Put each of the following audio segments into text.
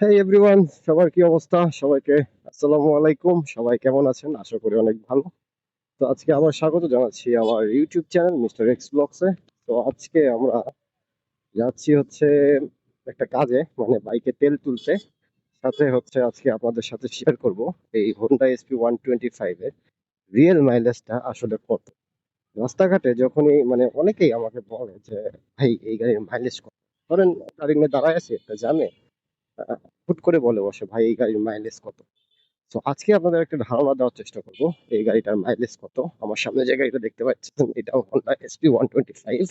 হেই everyone সবার কি অবস্থা? সবাইকে আসসালামু আলাইকুম। সবাই কেমন আছেন? আশা করি অনেক ভালো। তো আজকে আবার স্বাগত জানাচ্ছি আমার ইউটিউব চ্যানেল মিস্টার এক্স ব্লগসে তো আজকে আমরা যাচ্ছি হচ্ছে একটা কাজে মানে বাইকে তেল তুলতে। সাথে হচ্ছে আজকে আপনাদের সাথে শেয়ার করব এই হোন্ডা এসপি ওয়ান টোয়েন্টি ফাইভের রিয়েল মাইলেজটা আসলে কত? রাস্তাঘাটে যখনই মানে অনেকেই আমাকে বলে যে, ভাই, এই গাড়ির মাইলেজ কত? ধরেন, গাড়ি নিয়ে দাঁড়ায় আছে, একটা জামে হুট করে বলে বসে, ভাই, এই গাড়ির মাইলেজ কত? তো আজকে আপনাদের একটা ধারণা দেওয়ার চেষ্টা করব, এই গাড়িটার মাইলেজ কত? আমার সামনে যে গাড়িটা দেখতে পাচ্ছেন এটা Honda SP one twenty five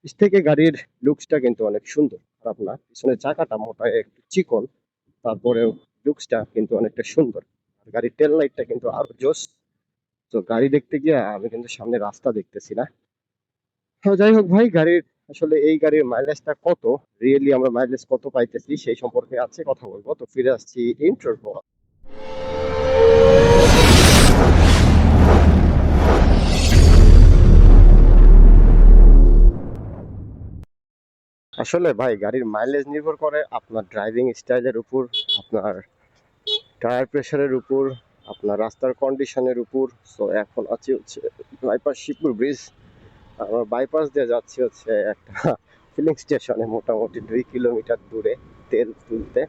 পিছ থেকে গাড়ির লুকসটা কিন্তু অনেক সুন্দর খারাপ না পিছনের চাকাটা মোটা, একটু চিকন, তারপরেও লুকসটা কিন্তু অনেকটা সুন্দর। আর গাড়ির টেল লাইটটা কিন্তু আরও জোস তো গাড়ি দেখতে গিয়ে আমি কিন্তু সামনে রাস্তা দেখতেছি না। যাই হোক ভাই, গাড়ির আসলে এই গাড়ির মাইলেজটা কত? রিয়েলি আমরা মাইলেজ কত পাইতেছি সেই সম্পর্কে আছে কথা বলব। তো ফিরে আসছি ইন্ট্রোর পর। আসলে ভাই, গাড়ির মাইলেজ নির্ভর করে আপনার ড্রাইভিং স্টাইলের উপর, আপনার টায়ার প্রেসারের উপর, আপনার রাস্তার কন্ডিশনের উপর। সো এখন আছি হচ্ছে বাইপাস শিবপুর ব্রিজ আমরা বাইপাস দিয়ে যাচ্ছি হচ্ছে একটা ফিলিং স্টেশনে মোটামুটি দুই কিলোমিটার দূরে তেল তুলতে।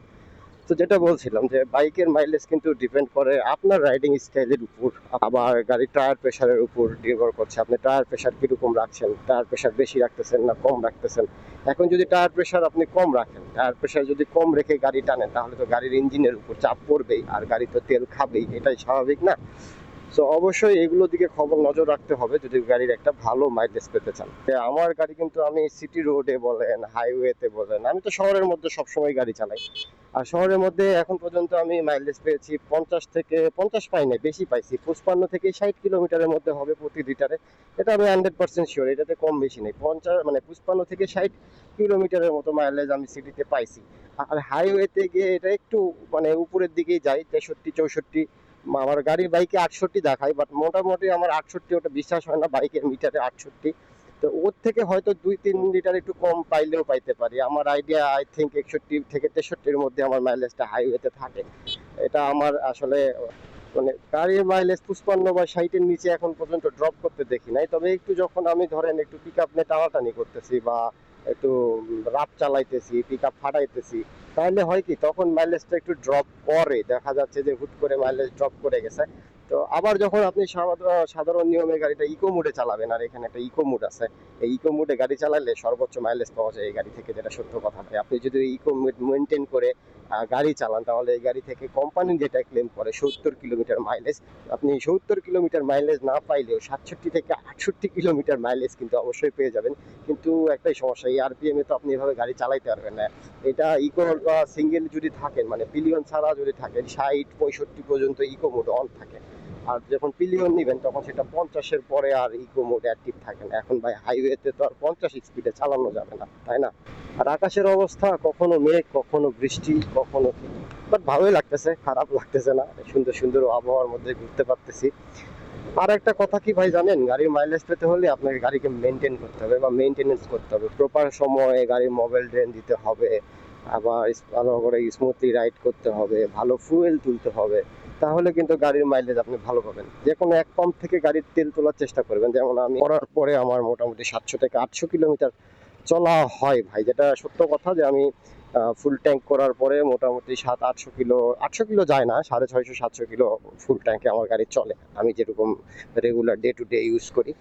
তো যেটা বলছিলাম যে বাইকের মাইলেজ কিন্তু ডিপেন্ড করে আপনার রাইডিং স্টাইলের উপর। আবার গাড়ির টায়ার প্রেশারের উপর নির্ভর করছে। আপনি টায়ার প্রেশার কীরকম রাখছেন? টায়ার প্রেশার বেশি রাখতেছেন না কম রাখতেছেন? এখন যদি টায়ার প্রেশার আপনি কম রাখেন টায়ার প্রেশার যদি কম রেখে গাড়ি টানেন, তাহলে তো গাড়ির ইঞ্জিনের উপর চাপ পড়বেই আর গাড়ি তো তেল খাবেই। এটাই স্বাভাবিক না? তো অবশ্যই এগুলো দিকে খবর নজর রাখতে হবে যদি গাড়ির একটা ভালো মাইলেজ পেতে চান। আমার গাড়ি কিন্তু আমি সিটি রোডে বলেন হাইওয়েতে বলেন, আমি তো শহরের মধ্যে সবসময় গাড়ি চালাই। আর শহরের মধ্যে এখন পর্যন্ত আমি মাইলেজ পেয়েছি পঞ্চাশ থেকে, পঞ্চাশ পাই বেশি পাইছি, পঁচপান্ন থেকে ষাট কিলোমিটারের মধ্যে হবে প্রতি লিটারে। এটা আমি হান্ড্রেড পার্সেন্ট শিওর এটাতে কম বেশি নেই। পঞ্চাশ মানে পঁচপান্ন থেকে ষাট কিলোমিটারের মতো মাইলেজ আমি সিটিতে পাইছি। আর হাইওয়েতে গিয়ে এটা একটু মানে উপরের দিকেই যাই, তেষট্টি, চৌষট্টি আমার গাড়ির বাইকে আটষট্টি দেখায় বাট মোটামুটি আমার আটষট্টি, ওটা বিশ্বাস হয় না বাইকের মিটারে আটষট্টি। তো ওর থেকে হয়তো দুই তিন লিটার একটু কম পাইলেও পাইতে পারি। আমার আইডিয়া আই থিঙ্ক একষট্টি থেকে তেষট্টির মধ্যে আমার মাইলেজটা হাইওয়েতে থাকে। এটা আমার আসলে মানে গাড়ির মাইলেজ পুষ্পান্ন বা ষাটের নিচে এখন পর্যন্ত ড্রপ করতে দেখি নাই। তবে একটু যখন আমি ধরেন একটু পিক আপ নিয়ে টানাটানি করতেছি বা একটু রাত চালাইতেছি পিক আপ ফাটাইতেছি তাহলে হয় কি, তখন মাইলেজটা একটু ড্রপ করে দেখা যাচ্ছে যে হুট করে মাইলেজ ড্রপ করে গেছে। তো আবার যখন আপনি সাধারণ নিয়মে গাড়িটা ইকো মোডে চালাবেন, আর এখানে একটা ইকো মোড আছে, এই ইকো মোডে গাড়ি চালালে সর্বোচ্চ মাইলেজ পাওয়া যায় এই গাড়ি থেকে, যেটা সত্য কথা। ভাই আপনি যদি ইকো মোড মেনটেন করে গাড়ি চালান, তাহলে এই গাড়ি থেকে কোম্পানি যেটা ক্লেম করে সত্তর কিলোমিটার মাইলেজ আপনি সত্তর কিলোমিটার মাইলেজ না পাইলেও সাতষট্টি থেকে আটষট্টি কিলোমিটার মাইলেজ কিন্তু অবশ্যই পেয়ে যাবেন। কিন্তু একটাই সমস্যা, এই আরপিএম এ তো আপনি এভাবে গাড়ি চালাইতে পারবেন না। এটা ইকো বা সিঙ্গেল যদি থাকেন মানে পিলিয়ন ছাড়া যদি থাকেন, ষাট, পঁয়ষট্টি পর্যন্ত ইকো মোড অন থাকে। আর যখন পিলিয়ন নেবেন, তখন সেটা পঞ্চাশের পরে আর ইকো মোড অ্যাক্টিভ থাকে না। এখন ভাই হাইওয়েতে তো আর পঞ্চাশ স্পিডে চালানো যাবে না, তাই না? আর আকাশের অবস্থা, কখনো মেঘ, কখনো বৃষ্টি, কখনো বাট ভালোই লাগতেছে, খারাপ লাগতেছে না। সুন্দর সুন্দর আবহাওয়ার মধ্যে ঘুরতে পারতেছি। আর একটা কথা কি ভাই জানেন, গাড়ির মাইলেজ পেতে হলে আপনাকে গাড়িকে মেনটেন করতে হবে বা মেনটেনেন্স করতে হবে। প্রপার সময়ে গাড়ির মোবাইল ড্রেন দিতে হবে, আবার ভালো করে স্মুথলি রাইড করতে হবে, ভালো ফুয়েল তুলতে হবে। তাহলে কিন্তু গাড়ির মাইলেজ আপনি ভালো পাবেন। যে কোনো এক পাম্প থেকে গাড়ির তেল তোলার চেষ্টা করবেন। যেমন আমি করার পরে আমার মোটামুটি সাতশো থেকে আটশো কিলোমিটার চলা হয় ভাই। যেটা সত্য কথা যে আমি ফুল ট্যাঙ্ক করার পরে মোটামুটি সাত, আটশো কিলো আটশো কিলো যায় না, সাড়ে ছয়শো, সাতশো কিলো ফুল ট্যাঙ্কে আমার গাড়ি চলে। আমি যেরকম regular day to day use করি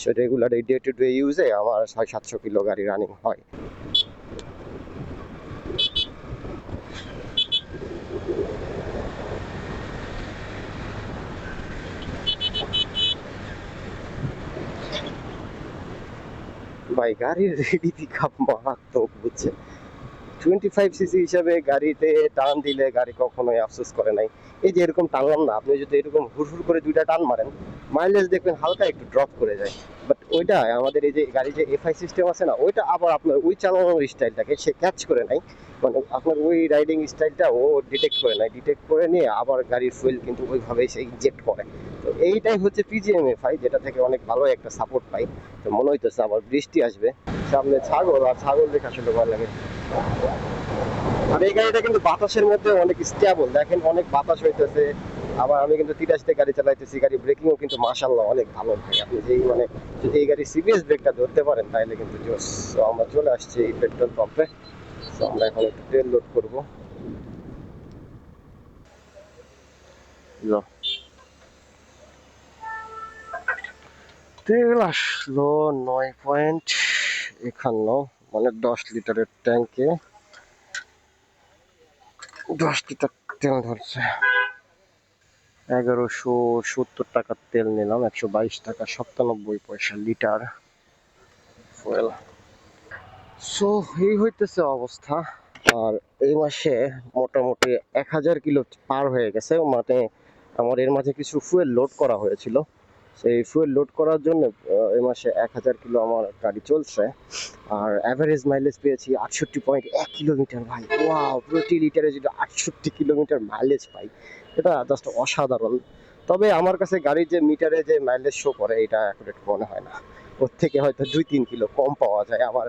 সে রেগুলার এই ডে টু ডে ইউজে আমার ছয়, সাতশো কিলো গাড়ি রানিং হয়। ভাই, গাড়ির রেডি পিক আপ মারাত্মক বুঝছে টোয়েন্টি ফাইভ সিসি হিসাবে গাড়িতে টান দিলে গাড়ি কখনোই আফসোস করে নাই। এই যে এরকম টানলাম না, আপনি যদি এরকম হুড় হুড় করে দুইটা টান মারেন মাইলেজ দেখবেন হালকা একটু ড্রপ করে যায়। বাট ওইটা আমাদের এই যে গাড়ি যে এফআই সিস্টেম আছে না, ওইটা আবার আপনার ওই চালানোর স্টাইলটাকে সে ক্যাচ করে নাই। মানে আপনার ওই রাইডিং স্টাইলটা ও ডিটেক্ট করে নাই। ডিটেক্ট করে নিয়ে আবার গাড়ির ফুয়েল কিন্তু ওইভাবেই সে ইনজেক্ট করে। তো এইটাই হচ্ছে পিজিএম এফআই যেটা থেকে অনেক ভালো একটা সাপোর্ট পাই। তো মনে হইতেছে আবার বৃষ্টি আসবে। সামনে ছাগল, আর ছাগল দেখে আসলে ভালো লাগে। আর এই গাড়িটা কিন্তু বাতাসের মধ্যে অনেক স্টেবল দেখেন অনেক বাতাস হইতেছে। আবার আমি কিন্তু তিরাশতে গাড়ি চালাইতেছি, গাড়ি ব্রেকিংও কিন্তু মাশাল্লাহ অনেক ভালো ভাই। আপনি যেই মানে যদি এই গাড়ির সিবিএস ব্রেকটা ধরতে পারেন তাহলে কিন্তু জোস। তো আমরা চলে আসছি এই পেট্রোল পাম্পে তো আমরা এখন একটু তেল লোড করব। তেল আসলো নয় পয়েন্ট একান্ন মানে দশ লিটারের ট্যাঙ্কে দশ লিটার তেল ধরছে। এগারোশো সত্তর টাকার তেল নিলাম, একশো বাইশ টাকা, সাতানব্বই পয়সা লিটার ফুয়েল সো এই হইতেছে অবস্থা। আর এই মাসে মোটামুটি এক হাজার কিলো পার হয়ে গেছে মানে আমার এর মাঝে কিছু ফুয়েল লোড করা হয়েছিল। সেই ফুয়েল লোড করার জন্য এই মাসে এক হাজার কিলো আমার গাড়ি চলছে। আর অ্যাভারেজ মাইলেজ পেয়েছি আটষট্টি পয়েন্ট এক কিলোমিটার, ভাই। ওয়াও প্রতি লিটারে যদি আটষট্টি কিলোমিটার মাইলেজ পাই এটা জাস্ট অসাধারণ। তবে আমার কাছে গাড়ির যে মিটারে যে মাইলেজ শো করে, এটা অ্যাকুরেট মনে হয় না। ওর থেকে হয়তো দুই তিন কিলো কম পাওয়া যায়। আমার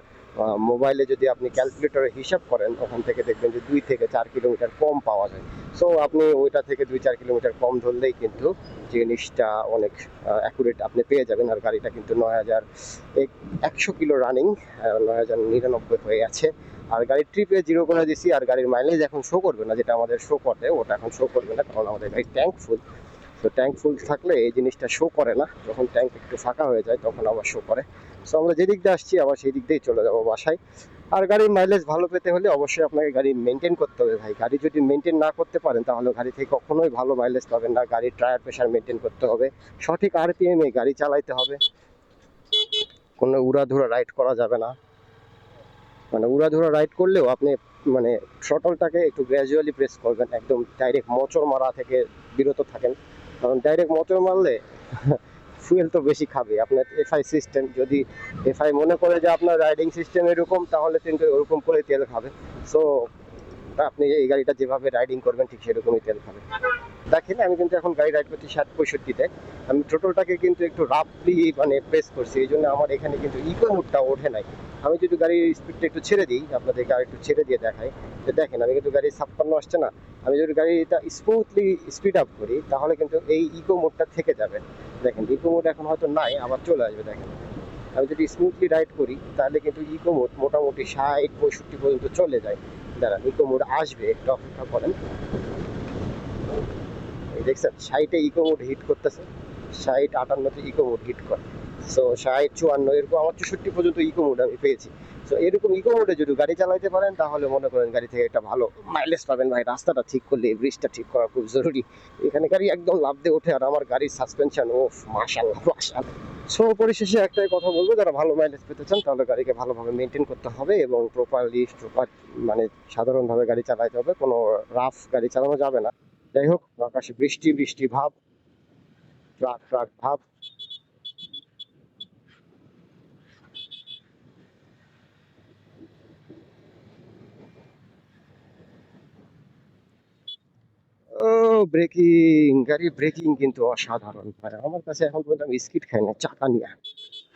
মোবাইলে যদি আপনি ক্যালকুলেটরে হিসাব করেন, ওখান থেকে দেখবেন যে দুই থেকে চার কিলোমিটার কম পাওয়া যায়। সো আপনি ওইটা থেকে দুই চার কিলোমিটার কম ধরলেই কিন্তু জিনিসটা অনেক অ্যাকুরেট আপনি পেয়ে যাবেন। আর গাড়িটা কিন্তু নয় হাজার একশো কিলো রানিং নয় হাজার নিরানব্বই হয়ে আছে। আর গাড়ির ট্রিপে জিরো করে দিছি আর গাড়ির মাইলেজ এখন শো করবে না, যেটা আমাদের শো করে ওটা এখন শো করবে না, কারণ আমাদের গাড়ি ট্যাঙ্ক ফুল তো ট্যাঙ্ক ফুল থাকলে এই জিনিসটা শো করে না। যখন ট্যাঙ্ক একটু ফাঁকা হয়ে যায়, তখন আবার শো করে। সো আমরা যেদিক দিয়ে আসছি, আবার সেই দিক দিয়েই চলে যাব বাসায়। আর গাড়ির মাইলেজ ভালো পেতে হলে অবশ্যই আপনাকে গাড়ি মেনটেন করতে হবে ভাই। গাড়ি যদি মেনটেন না করতে পারেন, তাহলে গাড়ি থেকে কখনোই ভালো মাইলেজ পাবেন না। গাড়ির টায়ার প্রেশার মেনটেন করতে হবে। সঠিক আরপিএম গাড়ি চালাইতে হবে। কোনো উড়াধুরা রাইড করা যাবে না। মানে উড়াধুরা রাইড করলেও আপনি মানে শটলটাকে একটু গ্র্যাজুয়ালি প্রেস করবেন, একদম ডাইরেক্ট মোচর মারা থেকে বিরত থাকেন। কারণ ডাইরেক্ট মোচর মারলে ফুয়েল তো বেশি খাবে। আপনার এফআই সিস্টেম যদি এফআই মনে করে যে আপনার রাইডিং সিস্টেম এরকম, তাহলে কিন্তু ওরকম করে তেল খাবে। সো আপনি এই গাড়িটা যেভাবে রাইডিং করবেন, ঠিক সেরকমই তেল খাবে। দেখেন, আমি কিন্তু এখন গাড়ি রাইড করছি ষাট পঁয়ষট্টিতে। আমি টোটালটাকে কিন্তু একটু রাফলি মানে প্রেস করছি। এই জন্য আমার এখানে কিন্তু ইকো মুডটা ওঠে নাই। আমি যদি গাড়ির স্পিডটা একটু ছেড়ে দিই, আপনাদেরকে আর একটু ছেড়ে দিয়ে দেখাই। তো দেখেন, আমি কিন্তু গাড়ি ছাপ্পান্ন আসছে না। আমি যদি গাড়িটা স্মুথলি স্পিড আপ করি, তাহলে কিন্তু এই ইকো মোডটা থেকে যাবে। দেখেন ইকো মোড এখন হয়তো নাই, আবার চলে আসবে, দেখেন। আমি যদি স্মুথলি রাইড করি, তাহলে কিন্তু ইকো মোড মোটামুটি ষাট, পঁয়ষট্টি পর্যন্ত চলে যায়। দাঁড়ান ইকো মোড আসবে, একটু অপেক্ষা করেন। দেখছেন, ষাটে ইকো মোড হিট করতেছে। ষাট, আটান্নতে ইকো মোড হিট করে। সো ষাট, চুয়ান্ন, এরকম আমার চৌষট্টি পর্যন্ত ইকো মোড আমি পেয়েছি। সো এরকম ইকো মোডে যদি গাড়ি চালাতে পারেন, তাহলে মনে করেন গাড়ি থেকে একটা ভালো মাইলেজ পাবেন ভাই। রাস্তাটা ঠিক করলে ব্রিজটা ঠিক করা খুব জরুরি। এখানে গাড়ি একদম লাভ দিয়ে ওঠে, আর আমার গাড়ির সাসপেনশন ও মাশাল্লাহ মাশাল্লাহ সো পরিশেষে একটাই কথা বলব, যারা ভালো মাইলেজ পেতে চান, তাহলে গাড়িকে ভালোভাবে মেনটেন করতে হবে এবং প্রপারলি প্রপার মানে সাধারণভাবে গাড়ি চালাতে হবে। কোনো রাফ গাড়ি চালানো যাবে না। যাই হোক, আকাশে বৃষ্টি বৃষ্টি ভাব ট্রাক ট্রাক ভাব ও ব্রেকিং গাড়ি ব্রেকিং কিন্তু অসাধারণ ভাই আমার কাছে এখন পর্যন্ত আমি স্কিট খাই না চাকা নিয়ে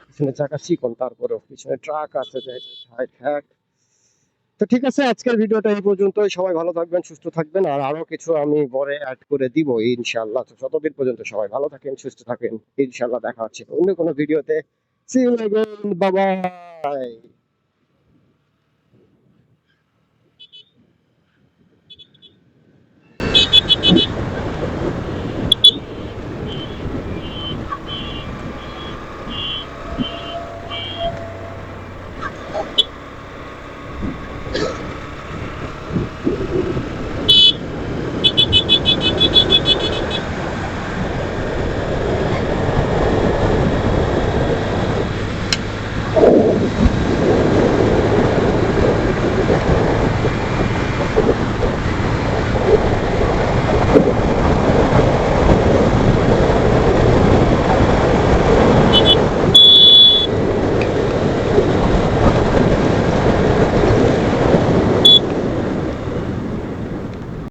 পিছনে চাকা চিকন তারপরে পিছনে ট্রাক আছে তো ঠিক আছে, আজকের ভিডিওটা এই পর্যন্তই। সবাই ভালো থাকবেন, সুস্থ থাকবেন, আর আরও কিছু আমি পরে অ্যাড করে দিব ইনশাল্লাহ তো যতদিন পর্যন্ত সবাই ভালো থাকেন, সুস্থ থাকেন ইনশাল্লাহ দেখা হচ্ছে অন্য কোনো ভিডিওতে। See you bye